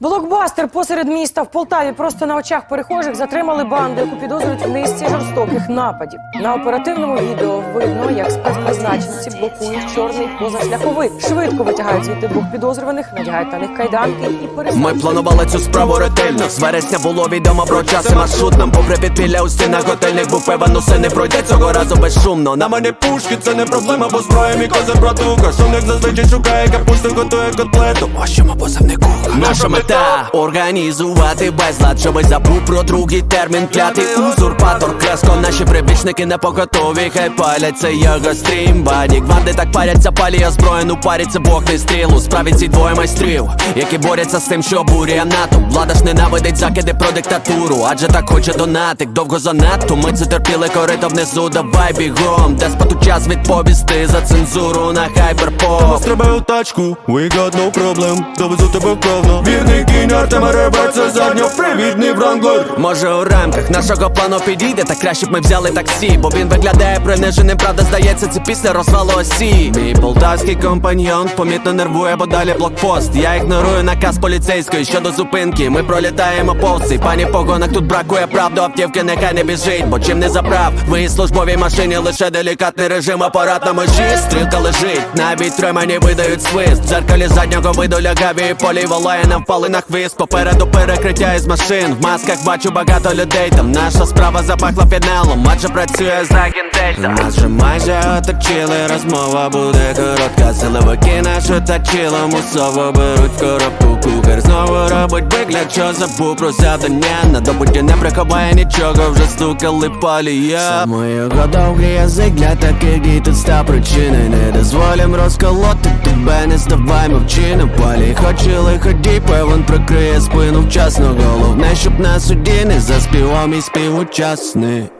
Блокбастер посеред міста. В Полтаві просто на очах перехожих затримали банду, яку підозрюють в низці жорстоких нападів. На оперативному відео видно, як спецпризначенці блокують чорний позашляховик. Швидко витягають звідти двох підозрюваних, надягають на них кайданки і Ми планували цю справу ретельно. З вересня було відомо про час і маршрут. Нам попри підпілля у стінах готельних був певен, усе не пройде цього разу безшумно. На мене пушки, це не проблема, бо зброя мій козир братуха. Шумник зазвичай шукає капусту, готує котлету. Ось що ми позивнику Наша мета організувати безлад Щоби забув про другий термін клятий узурпатор Креско, наші прибічники не покотові Хай палять це його стрім. Бадік, ванди так паряться, паліє озброєну парі бог не стріл. У справі ці двоє майстрів Які борються з тим, що бурює НАТО Влада ж ненавидить закиди про диктатуру Адже так хоче донатик, довго занадто Ми це терпіли корито внизу, давай бігом Деспоту час відповісти за цензуру на хайперпоп Треба у тачку, we got no problem Довезу тебе вправно Вірний გინარ დამარებაც Ребе, це задньопривідний вранглер Може у рамках нашого плану підійде, та краще б ми взяли таксі, бо він виглядає приниженим, правда здається, це після розвалу осі. Мій полтавський компаньйон помітно нервує, бо далі блокпост. Я ігнорую наказ поліцейської щодо зупинки. Ми пролітаємо повз цей пані в погонах тут бракує правду, автівки нехай не біжить, бо чим не заправ. Ви службовій машині лише делікатний режим, апарат на межі. Стрілка лежить, навіть тримані видають свист. В дзеркалі заднього виду лягаві полі волає нам впали на хвіст. Попереду перекриття із машин. В масках бачу багато людей. Там наша справа запахла фінелом, адже працює за Дельта. Нас же майже оточили, розмова буде коротка. Силовики нашу точили, мусово беруть коробку. Кухар знову робить вигляд, що забув про завдання. На добуті не приховає нічого, вже стукали палія. Саме його довгий язик для таких дій тут став причиною. Не дозволям розколоти тебе, не ставай мовчиним палі. Хоч і лиходій, певен прикриє спину вчасно. Головне, щоб на суді не заспівав мій співучасник.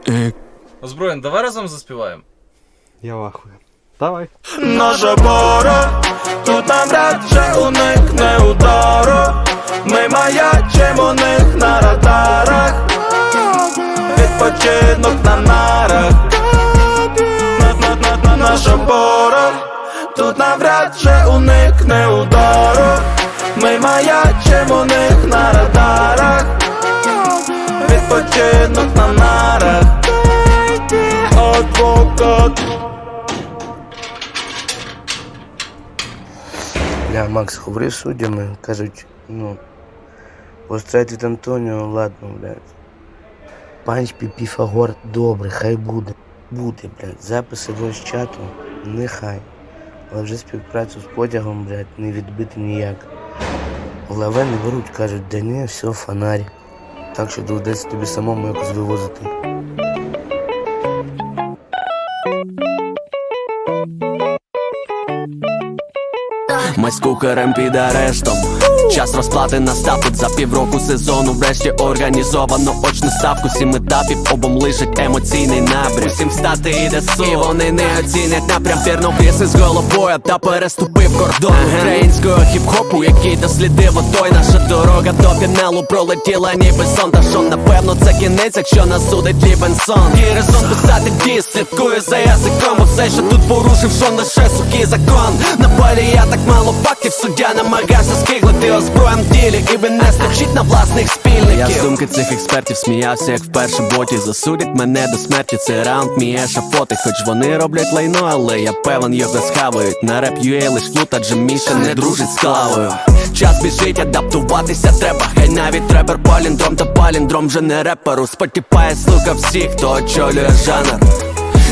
Озброєн, давай разом заспіваємо. Я вахую Давай Наша пора, тут нам радше уникне удару. На- тут навряд чи уникне удару. Ми маячимо них на радарах. Відпочинок на нарах. Адвокат. Бля, Макс, говори з суддями, кажуть, ну, від Антоніо, ладно, блядь. Панч Піпіфагор, добре, хай буде. Буде, блядь. Записи з чату, нехай. Але вже співпрацю з потягом, блядь, не відбити ніяк. Лаве не беруть, кажуть, да ні, все, фонарь. Так що доведеться тобі самому якось вивозити. Маську з під арештом. Час розплати настав тут за півроку сезону. Врешті організовано очну ставку. Сім етапів обом лишить емоційний набряк. Усім встати іде сон І вони не оцінять напрям Тернопільси з головою та переступив кордон українського хіп-хопу, який дослідив отой Наша дорога до фіналу пролетіла ніби сон. Та що напевно це кінець, якщо нас судить Лівенсон. Є резон писати діс, слідкую за язиком. Усе, що тут порушив, що лише сухий закон. На полі я так мало фактів, суддя намагався скиглити озброєм в ділі і ви не стачить на власних спільників. Я з думки цих експертів сміявся, як вперше боті засудять мене до смерті. Це раунд мій ешафоти, хоч вони роблять лайно, але я певен його схавають. На реп UA лиш флут, адже Міша не дружить з клавою. Час біжить, адаптуватися треба. Хай навіть трепер паліндром та паліндром вже не реперу. Спотіпає слуха всіх, хто очолює жанр.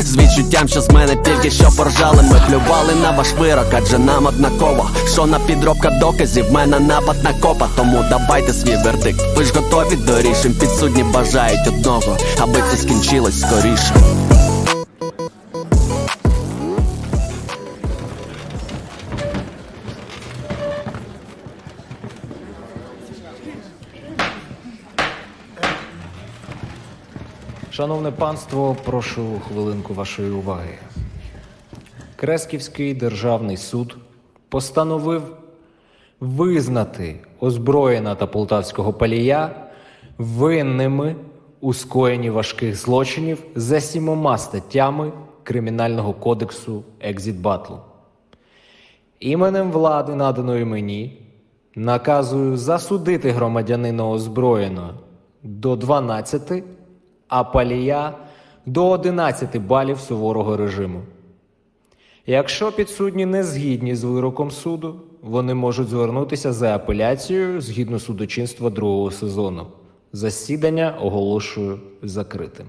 З відчуттям, що з мене тільки що поржали. Ми плювали на ваш вирок, адже нам однаково. Що на підробка доказів, мене напад на копа. Тому давайте свій вердикт. Ви ж готові до рішень, підсудні бажають одного Аби це скінчилось скоріше Шановне панство, прошу хвилинку вашої уваги. Кресківський державний суд постановив визнати озброєна та полтавського палія винними у скоєнні важких злочинів за сімома статтями Кримінального кодексу Екзіт Батлу. Іменем влади, наданої мені, Наказую засудити громадянина озброєно до 12, а палія до 11 балів суворого режиму. Якщо підсудні не згідні з вироком суду, вони можуть звернутися за апеляцією згідно судочинства другого сезону. Засідання оголошую закритим.